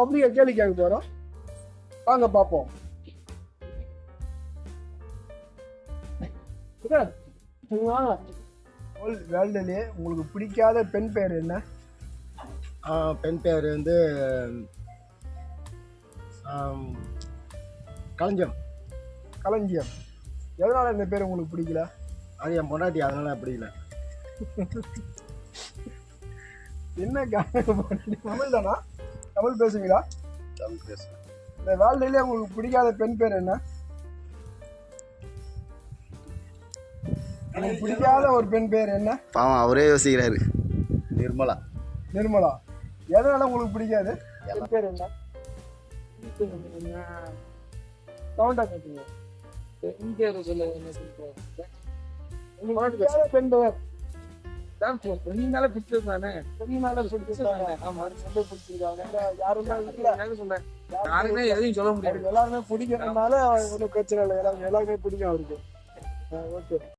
பப்ளிக்கா கேள்வி கேட்க போறோம். வாங்க பார்ப்போம். வேர்ல்டுலயே உங்களுக்கு பிடிக்காத பெண் பெயர் என்ன? பெண் பேர் வந்து களஞ்சியம். களஞ்சியம். எதனால இந்த பேர் உங்களுக்கு பிடிக்கல? அது என் பொண்டாட்டி அதனால இல்லை என்ன காரணம் தமிழ் தானா? தமிழ் பேசுவீங்களா? தமிழ் பேசுவேன். இந்த வேர்ல்டுலயே உங்களுக்கு பிடிக்காத பெண் பேர் என்ன? உங்களுக்கு பிடிக்காத ஒரு பெண் பேர் என்ன? பாவம் அவரே யோசிக்கிறாரு. நிர்மலா. நிர்மலா. எதனால உங்களுக்கு பிடிக்காது? பெண் பேர் என்ன? சவுண்டா கேட்டீங்க. இங்கே சொல்ல என்ன சொல்றேன் உங்களுக்கு பிடிக்காத பெண் பெயர் நீங்களே பிடிச்சிருந்தானே பெண்ணால பிடிச்சிருக்காங்க ஆமா ரொம்ப பிடிச்சிருக்காங்க. யாருமே சொல்றேன் யாருமே எதையும் சொல்ல முடியாது. எல்லாருமே பிடிக்கிறதுனால ஒன்றும் பிரச்சனை இல்லை. எல்லாருமே எல்லாருமே பிடிக்கும் அவருக்கு. ஓகே.